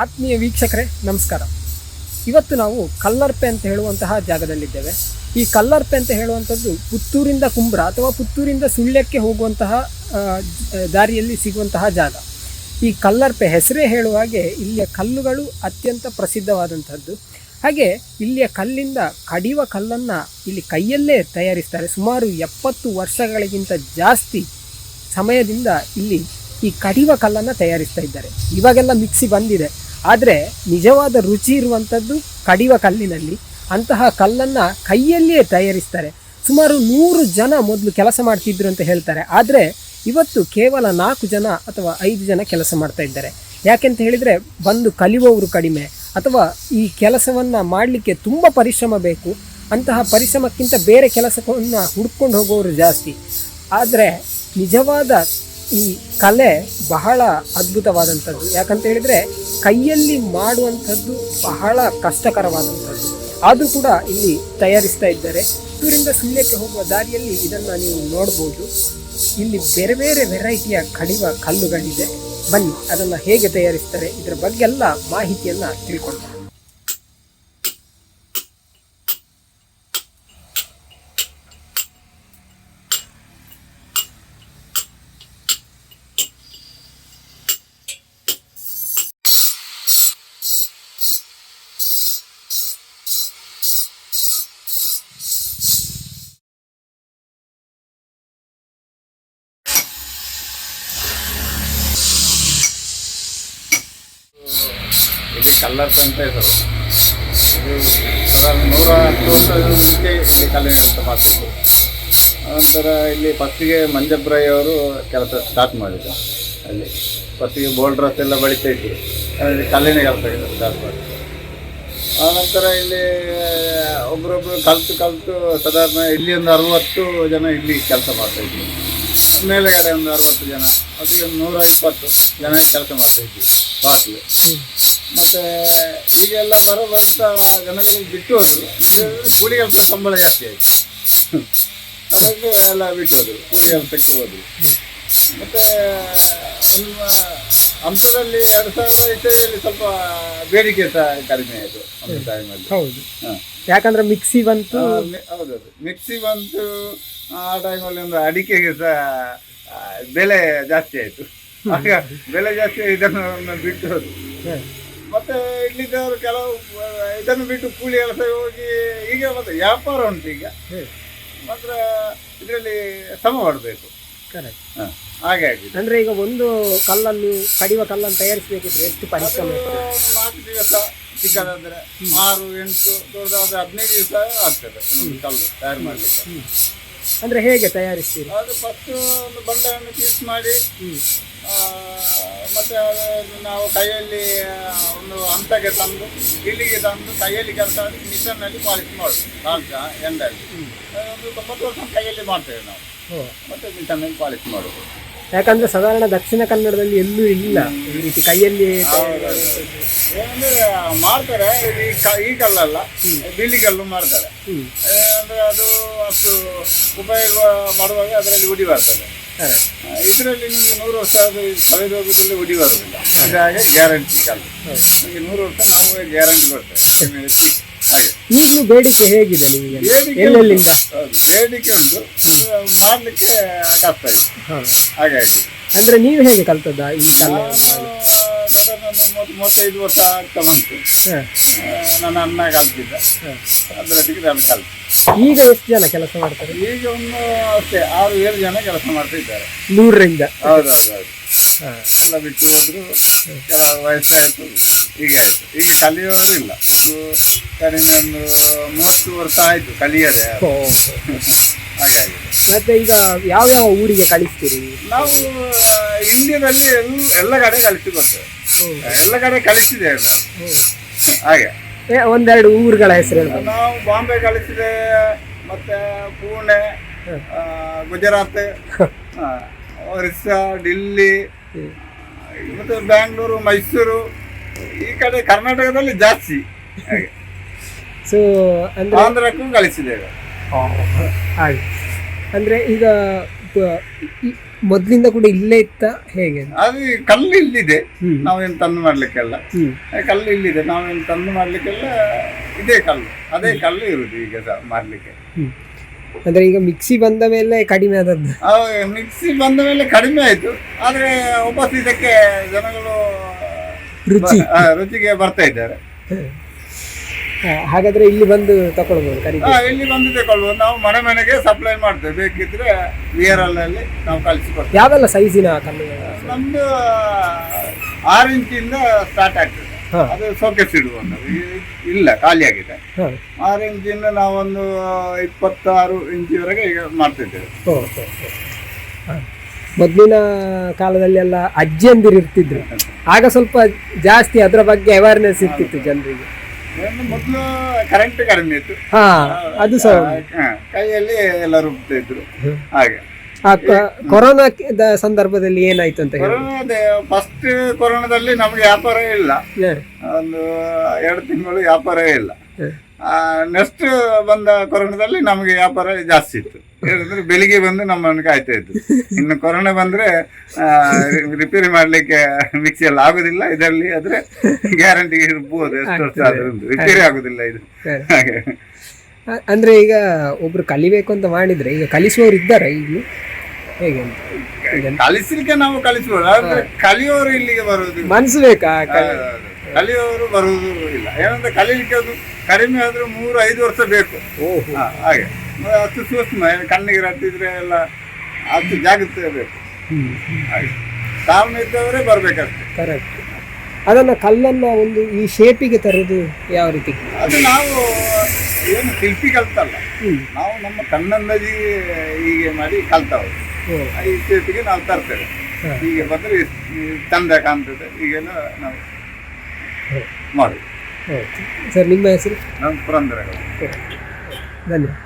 ಆತ್ಮೀಯ ವೀಕ್ಷಕರೇ, ನಮಸ್ಕಾರ. ಇವತ್ತು ನಾವು ಕಲ್ಲರ್ಪೆ ಅಂತ ಹೇಳುವಂತಹ ಜಾಗದಲ್ಲಿದ್ದೇವೆ. ಈ ಕಲ್ಲರ್ಪೆ ಅಂತ ಹೇಳುವಂಥದ್ದು ಪುತ್ತೂರಿಂದ ಕುಂಬ್ರ ಅಥವಾ ಪುತ್ತೂರಿಂದ ಸುಳ್ಯಕ್ಕೆ ಹೋಗುವಂತಹ ದಾರಿಯಲ್ಲಿ ಸಿಗುವಂತಹ ಜಾಗ. ಈ ಕಲ್ಲರ್ಪೆ ಹೆಸರೇ ಹೇಳುವ ಹಾಗೆ ಇಲ್ಲಿಯ ಕಲ್ಲುಗಳು ಅತ್ಯಂತ ಪ್ರಸಿದ್ಧವಾದಂಥದ್ದು. ಹಾಗೆ ಇಲ್ಲಿಯ ಕಲ್ಲಿಂದ ಕಡಿವ ಕಲ್ಲನ್ನು ಇಲ್ಲಿ ಕೈಯಲ್ಲೇ ತಯಾರಿಸ್ತಾರೆ. ಸುಮಾರು ಎಪ್ಪತ್ತು ವರ್ಷಗಳಿಗಿಂತ ಜಾಸ್ತಿ ಸಮಯದಿಂದ ಇಲ್ಲಿ ಈ ಕಡಿವ ಕಲ್ಲನ್ನು ತಯಾರಿಸ್ತಾ ಇದ್ದಾರೆ. ಇವಾಗೆಲ್ಲ ಮಿಕ್ಸಿ ಬಂದಿದೆ. ಆದರೆ ನಿಜವಾದ ರುಚಿ ಇರುವಂಥದ್ದು ಕಡಿವ ಕಲ್ಲಿನಲ್ಲಿ. ಅಂತಹ ಕಲ್ಲನ್ನು ಕೈಯಲ್ಲಿಯೇ ತಯಾರಿಸ್ತಾರೆ. ಸುಮಾರು ನೂರು ಜನ ಮೊದಲು ಕೆಲಸ ಮಾಡ್ತಿದ್ರು ಅಂತ ಹೇಳ್ತಾರೆ. ಆದರೆ ಇವತ್ತು ಕೇವಲ ನಾಲ್ಕು ಜನ ಅಥವಾ ಐದು ಜನ ಕೆಲಸ ಮಾಡ್ತಾ ಇದ್ದಾರೆ. ಯಾಕೆಂತ ಹೇಳಿದರೆ ಬಂದು ಕಲಿಯುವವರು ಕಡಿಮೆ. ಅಥವಾ ಈ ಕೆಲಸವನ್ನು ಮಾಡಲಿಕ್ಕೆ ತುಂಬ ಪರಿಶ್ರಮ ಬೇಕು. ಅಂತಹ ಪರಿಶ್ರಮಕ್ಕಿಂತ ಬೇರೆ ಕೆಲಸವನ್ನು ಹುಡ್ಕೊಂಡು ಹೋಗೋರು ಜಾಸ್ತಿ. ಆದರೆ ನಿಜವಾದ ಈ ಕಲೆ ಬಹಳ ಅದ್ಭುತವಾದಂಥದ್ದು ಯಾಕಂತ ಹೇಳಿದರೆ ಕೈಯಲ್ಲಿ ಮಾಡುವಂಥದ್ದು ಬಹಳ ಕಷ್ಟಕರವಾದಂಥದ್ದು. ಆದರೂ ಕೂಡ ಇಲ್ಲಿ ತಯಾರಿಸ್ತಾ ಇದ್ದಾರೆ. ಇದರಿಂದ ಸುಳ್ಯಕ್ಕೆ ಹೋಗುವ ದಾರಿಯಲ್ಲಿ ಇದನ್ನು ನೀವು ನೋಡ್ಬೋದು. ಇಲ್ಲಿ ಬೇರೆ ಬೇರೆ ವೆರೈಟಿಯ ಕಡಿವ ಕಲ್ಲುಗಳಿದೆ. ಬನ್ನಿ, ಅದನ್ನು ಹೇಗೆ ತಯಾರಿಸ್ತಾರೆ, ಇದರ ಬಗ್ಗೆ ಎಲ್ಲ ಮಾಹಿತಿಯನ್ನು ತಿಳ್ಕೊಳ್ಳೋಣ ಕಲ್ಲರ್ಸ್ ಅಂತ ಹೆಸರು ಇದು ನೂರ ಹತ್ತು ವರ್ಷದ ಮುಂಚೆ ಇಲ್ಲಿ ಕೆಲಸ ಮಾಡ್ತಿತ್ತು ನಂತರ ಇಲ್ಲಿ ಫಸ್ಟಿಗೆ ಮಂಜಬ್ರಾಯಿ ಅವರು ಕೆಲಸ ಸ್ಟಾರ್ಟ್ ಮಾಡಿದ್ರು. ಅಲ್ಲಿ ಫಸ್ಟಿಗೆ ಬೋಲ್ಡ್ರಸ್ ಎಲ್ಲ ಬಳಿತಾ ಇದ್ವಿ. ಅಲ್ಲಿ ಕಲ್ಲಿನ ಕೆಲಸ ಸ್ಟಾರ್ಟ್ ಮಾಡಿದ್ರು. ಆನಂತರ ಇಲ್ಲಿ ಒಬ್ಬರೊಬ್ಬರು ಕಲಿತು ಕಲಿತು ಸಾಧಾರಣ ಇಲ್ಲಿ ಒಂದು ಅರವತ್ತು ಜನ ಇಲ್ಲಿ ಕೆಲಸ ಮಾಡ್ತಾ ಇದ್ವಿ. ಮೇಲೆಗಡೆ ಒಂದು ಅರವತ್ತು ಜನ ಅದಕ್ಕೆ ಒಂದು ನೂರ ಇಪ್ಪತ್ತು ಜನ ಕೆಲಸ ಮಾಡ್ತಾ ಇದ್ವಿ. ಟೋಟಲ್ ಮತ್ತೆ ಈಗೆಲ್ಲ ಬರೋದಂತ ಜನಗಳಿಗೆ ಬಿಟ್ಟು ಹೋದ್ರು ಕೂಲಿ ಕೆಲಸ ಸಂಬಳ ಜಾಸ್ತಿ ಆಯ್ತು. ಅದಕ್ಕೆ ಎಲ್ಲ ಬಿಟ್ಟು ಹೋದ್ರು ಕೂಲಿ ಕೆಲಸಕ್ಕೆ ಹೋದ್ರು. ಮತ್ತೆ ನಮ್ಮ ಅಂಶದಲ್ಲಿ ಎರಡು ಸಾವಿರದ ಇಸವಿಯಲ್ಲಿ ಸ್ವಲ್ಪ ಬೇಡಿಕೆ ಸಹ ಕಡಿಮೆ ಆಯಿತು ಒಂದು ಟೈಮಲ್ಲಿ ಹೌದು. ಹಾಂ. ಯಾಕಂದ್ರೆ ಮಿಕ್ಸಿ ಬಂತು? ಹೌದೌದು ಮಿಕ್ಸಿ ಬಂತು ಆ ಟೈಮಲ್ಲಿ ಒಂದು ಅಡಿಕೆಗೆ ಸಹ ಬೆಲೆ ಜಾಸ್ತಿ ಆಯಿತು. ಆಗ ಬೆಲೆ ಜಾಸ್ತಿ ಇದನ್ನು ಬಿಟ್ಟು ಹೋದ್ರು. ಮತ್ತೆ ಇಲ್ಲಿದ್ದವರು ಕೆಲವು ಇದನ್ನು ಬಿಟ್ಟು ಕೂಲಿ ಕೆಲಸ ಹೋಗಿ ಈಗ ಮತ್ತೆ ವ್ಯಾಪಾರ ಉಂಟು ಈಗ. ಮಾತ್ರ ಇದರಲ್ಲಿ ಸಮ ಮಾಡಬೇಕು Correct. ಹಾಗೆ ಆಗಿದೆ. ಅಂದ್ರೆ ಈಗ ಒಂದು ಕಲ್ಲನ್ನು ಕಡಿಯುವ ಕಲ್ಲನ್ನು ತಯಾರಿಸಬೇಕಿದ್ರೆ ಎಷ್ಟು ಪರಿಶ್ರಮ ಇರ್ತದೆ? ನಾಲ್ಕು ದಿವಸ ಚಿಕ್ಕದಾದ್ರೆ ಆರು ಎಂಟು ದೊಡ್ಡದಾದ್ರೆ ಹದಿನೈದು ದಿವಸ ಆಗ್ತದೆ ಕಲ್ಲು ತಯಾರು ಮಾಡಲಿಕ್ಕೆ. ಅಂದ್ರೆ ಹೇಗೆ ತಯಾರಿಸ್ತೀರಿ? ಅದು ಫಸ್ಟ್ ಒಂದು ಬಂಡವನ್ನು ಪೀಸ್ ಮಾಡಿ. ಆ, ಮತ್ತೆ ಅದನ್ನು ನಾವು ಕೈಯಲ್ಲಿ ಆ, ಹಂತಕ್ಕೆ ತಂದು ಇಲ್ಲಿಗೆ ತಂದು ಕೈಯಲ್ಲಿ ಕೆಲಸ ಮಿಷನ್ನಲ್ಲಿ ಪಾಲಿಶ್ ಮಾಡೋದು. ನಾಲ್ಕು ಎಂಡಲ್ಲಿ ಒಂದು ತೊಂಬತ್ತು ವರ್ಷ ಕೈಯಲ್ಲಿ ಮಾಡ್ತೇವೆ ನಾವು. ಮತ್ತೆ ಮಿಷನ್ನಲ್ಲಿ ಪಾಲಿಶ್ ಮಾಡೋದು. ಯಾಕಂದ್ರೆ ಸಾಧಾರಣ ದಕ್ಷಿಣ ಕನ್ನಡದಲ್ಲಿ ಎಲ್ಲೂ ಇಲ್ಲ. ಈ ರೀತಿ ಕೈಯಲ್ಲಿ ಏನಂದ್ರೆ ಮಾಡ್ತಾರೆ ಈ ಕ- ಈ ಕಲ್ಲಲ್ಲ. ಬಿಳಿ ಕಲ್ಲು ಮಾಡ್ತಾರೆ. ಅಂದ್ರೆ ಅದು ಅಷ್ಟು ಉಪಯೋಗ ಮಾಡುವಾಗ ಅದರಲ್ಲಿ ಉಡಿ ಬರ್ತದೆ. ಇದರಲ್ಲಿ ನಿಮಗೆ ನೂರು ವರ್ಷ ಅದು ಸಾವಿರ ವರ್ಷದಲ್ಲಿ ಉಡಿ ಬರುವುದಿಲ್ಲ ಇದಾಗೆ ಗ್ಯಾರಂಟಿ ಕಾಲ ನಮಗೆ ನೂರು ವರ್ಷ ನಾವು ಗ್ಯಾರಂಟಿ ಬರ್ತೇವೆ ಹಾಗೆ. ಈಗಲೂ ಬೇಡಿಕೆ ಹೇಗಿದೆ ನಿಮಗೆ? ಬೇಡಿಕೆ ಎಲ್ಲೆಲ್ಲಿಂದ? ಹೌದು, ಬೇಡಿಕೆ ಉಂಟು. ಮಾಡಲಿಕ್ಕೆ ಆಗ್ತಾ ಇದೆ. ಹಾಗಾಗಿ. ಅಂದ್ರೆ ನೀವು ಹೇಗೆ ಕಲ್ತದ ಈ ಕಲೆ ಮೂವತ್ತು ಮೂವತ್ತೈದು ವರ್ಷ ಆಗ್ತಾ ಬಂತು. ನನ್ನ ಅನ್ನ ಕಲ್ತಿದ್ದ. ಅದ್ರ ಅದರೊಟ್ಟಿಗೆ ನಾನು ಕಲ್ತು. ಈಗ ಎಷ್ಟು ಜನ ಕೆಲಸ ಮಾಡ್ತಾರೆ? ಈಗ ಒಂದು ಅಷ್ಟೇ ಆರು ಏಳು ಜನ ಕೆಲಸ ಮಾಡ್ತಾ ಇದ್ದಾರೆ. ನೂರರಿಂದ. ಹೌದೌದು. ಎಲ್ಲ ಬಿಟ್ಟು ಹೋದ್ರು ಕೆಲವು ವಯಸ್ಸಾಯಿತು ಈಗ ಆಯಿತು. ಈಗ ಕಲಿಯೋರು ಇಲ್ಲ. ಒಂದು ಕಡಿಮೆ ಒಂದು ಮೂವತ್ತು ವರ್ಷ ಆಯಿತು ಕಲಿಯದೆ. ಹಾಗಾಗಿ. ಮತ್ತೆ ಈಗ ಯಾವ ಯಾವ ಊರಿಗೆ ಕಳಿಸ್ತೀರಿ? ನಾವು ಇಂಡಿಯಾದಲ್ಲಿ ಎಲ್ಲ ಕಡೆ ಕಳಿಸಿ ಕೊಡ್ತೇವೆ ಹ್ಮ್. ಎಲ್ಲ ಕಡೆ ಕಲಿಸಿದೆ ಹಾಗೆ. ಒಂದೆರಡು ಊರುಗಳ ಹೆಸರು ನಾವು ಬಾಂಬೆ ಕಲಿಸಿದೆ ಮತ್ತೆ ಪುಣೆ ಗುಜರಾತ್ ಒರಿಸ್ಸಾ ಡಿಲ್ಲಿ. ಮತ್ತೆ ಬ್ಯಾಂಗ್ಳೂರು ಮೈಸೂರು ಈ ಕಡೆ ಕರ್ನಾಟಕದಲ್ಲಿ ಜಾಸ್ತಿ. ಹಾಗೆ. ಸೊ ಅಂದ್ರೆ ಆಂಧ್ರಕ್ಕೂ ಕಲಿಸಿದ್ದೇವೆ ಹಾಗೆ. ಅಂದ್ರೆ ಈಗ ಮೊದ್ಲಿಂದ ಕೂಡ ಇಲ್ಲೇ ಇತ್ತ ಹೇಗೆ? ಅದು ಕಲ್ಲು ಇಲ್ಲಿದೆ ನಾವೇನು ತಂದು ಮಾಡ್ಲಿಕ್ಕೆಲ್ಲ. ಕಲ್ಲು ಇಲ್ಲಿದೆ ನಾವೇನು ತಂದು ಮಾಡ್ಲಿಕ್ಕೆಲ್ಲ ಇದೇ ಕಲ್ಲು. ಅದೇ ಕಲ್ಲು ಇರುದು ಈಗ ಸಹ ಮಾಡ್ಲಿಕ್ಕೆ ಅಂದ್ರೆ ಈಗ ಮಿಕ್ಸಿ ಬಂದ ಮೇಲೆ ಕಡಿಮೆ ಆದದ್ದು. ಮಿಕ್ಸಿ ಬಂದ ಮೇಲೆ ಕಡಿಮೆ ಆಯ್ತು. ಆದ್ರೆ ವಾಪಸ್ ಇದಕ್ಕೆ ಜನಗಳು ರುಚಿ. ರುಚಿಗೆ ಬರ್ತಾ ಇದ್ದಾರೆ. ಹಾಗಾದ್ರೆ ಇಲ್ಲಿ ಬಂದು ಖರೀದಿ. ಆ, ಇಲ್ಲಿ ಬಂದು ತಗೊಳ್ಬೋದು ನಾವು ಮನೆ ಮನೆಗೆ ಸಪ್ಲೈ ಮಾಡ್ತೇವೆ. ಬೇಕಿದ್ರೆ ವಿಯರಲ್ ಅಲ್ಲಿ ನಾವು ಕಳಿಸಿಕೊಡ್ತೇವೆ. ಯಾವೆಲ್ಲ ಸೈಜಿನ ಕಮ್ಮಿ? ನಮ್ದು ಆರು ಇಂಚಿಂದ ಸ್ಟಾರ್ಟ್ ಆಗ್ತದೆ. ಹಾ. ಅದು ಸೋಕೆಸ್ ಇಡುವಂಥದ್ದು ಈ- ಇಲ್ಲ ಖಾಲಿಯಾಗಿದೆ ಹಾಂ. ಆರು ಇಂಚಿಂದ ನಾವೊಂದು ಇಪ್ಪತ್ತಾರು ಇಂಚಿವರೆಗೆ ಈಗ ಮಾಡ್ತಿದ್ದೇವೆ. ಓ, ಓ, ಓ. ಹಾ. ಮೊದ್ಲಿನ ಕಾಲದಲ್ಲಿ ಎಲ್ಲ ಅಜ್ಜಿಯಂದಿರು ಇರ್ತಿದ್ರು. ಆಗ ಸ್ವಲ್ಪ ಜಾಸ್ತಿ ಅದರ ಬಗ್ಗೆ ಅವೇರ್ನೆಸ್ ಇರ್ತಿತ್ತು ಜನರಿಗೆ. ಮೊದಲು ಕರೆಂಟ್ ಕಡಿಮೆ ಇತ್ತು. ಹಾ ಅದು ಸಹ ಹಾ, ಕೈಯಲ್ಲಿ ಎಲ್ಲ ರುಬ್ತಾ ಇದ್ರು. ಹಾಗೆ. ಆ ಕ- ಕೊರೋನಾ ದ ಸಂದರ್ಭದಲ್ಲಿ ಏನಾಯ್ತು ಅಂತ ಹೇಳಿ. ಫಸ್ಟ್ ಕೊರೋನಾದಲ್ಲಿ ನಮ್ಗೆ ವ್ಯಾಪಾರ ಇಲ್ಲ. ಒಂದು ಎರಡು ತಿಂಗಳು ವ್ಯಾಪಾರ ಇಲ್ಲ. ನೆಕ್ಸ್ಟ್ ಬಂದ ಕೊರೋನಾದಲ್ಲಿ ನಮಗೆ ವ್ಯಾಪಾರ ಜಾಸ್ತಿ ಇತ್ತು. ಏನಂದ್ರೆ ಬೆಳಿಗ್ಗೆ ಬಂದು ನಮ್ಮನ್ನು ಕಾಯ್ತಾ ಇತ್ತು ಇನ್ನು ಕೊರೋನಾ ಬಂದ್ರೆ ರಿಪೇರಿ ಮಾಡ್ಲಿಕ್ಕೆ ಮಿಕ್ಸಿ ಎಲ್ಲ ಆಗುದಿಲ್ಲ. ಇದರಲ್ಲಿ ಆದ್ರೆ ಗ್ಯಾರಂಟಿ ಇರ್ಬೋದು. ಎಷ್ಟು ವರ್ಷ ಆದ್ರೂ ರಿಪೇರಿ ಆಗುದಿಲ್ಲ ಇದು. ಹಾಗೆ. ಅಂದ್ರೆ ಈಗ ಒಬ್ರು ಕಲಿಬೇಕು ಅಂತ ಮಾಡಿದ್ರೆ ಈಗ ಕಲಿಸುವವರು ಇದ್ದಾರೆ ಈಗಲೂ ಹೇಗೆ ಕಲಿಸ್ಲಿಕ್ಕೆ ನಾವು ಕಲಿಸ್ಬೋದು. ಆದ್ರೆ ಕಲಿಯೋರು ಇಲ್ಲಿಗೆ ಬರೋದು ಮನ್ಸು ಬೇಕಾ? ಕಲಿಯೋರು ಬರುವುದು ಇಲ್ಲ. ಏನಂದ್ರೆ ಕಲೀಲಿಕ್ಕೆ ಅದು ಕಡಿಮೆ ಆದ್ರೂ ಮೂರು ಐದು ವರ್ಷ ಬೇಕು. ಓಹೋ. ಹಾ, ಹಾಗೆ. ಅಷ್ಟು ಸೂಕ್ಷ್ಮ ಏನು ಕಣ್ಣಿಗೆ ರಟ್ಟಿದ್ರೆ ಎಲ್ಲ ಅಷ್ಟು ಜಾಗ್ರತೆ ಬೇಕು ಹಾಗೆ. ತಾಳ್ಮೆ ಇದ್ದವರೇ ಬರ್ಬೇಕಷ್ಟೆ. ಕರೆಕ್ಟ್ ಅದನ್ನ ಕಲ್ಲನ್ನ ಒಂದು ಈ ಶೇಪಿಗೆ ತರೋದು ಯಾವ ರೀತಿ? ಅದು ನಾವು ಏನು ಶಿಲ್ಪಿ ಕಲ್ತಲ್ಲ. ಹ್ಮ್. ನಾವು ನಮ್ಮ ಕಣ್ಣಂದಾಜಿ ಹೀಗೆ ಮಾಡಿ ಕಲ್ತವರು. ಓ, ಈ ಶೇಪಿಗೆ ನಾವು ತರ್ತೇವೆ. ಹೀಗೆ ಬಂದರೆ ಚಂದ ಕಾಣ್ತದೆ. ಈಗೆಲ್ಲ ನಾವು ಮಾಡಿ ಓಕೆ ಸರ್ ನಿಮ್ಮ ಹೆಸರು ನಾನು ಪುರಂದರಗಳು ಧನ್ಯವಾದ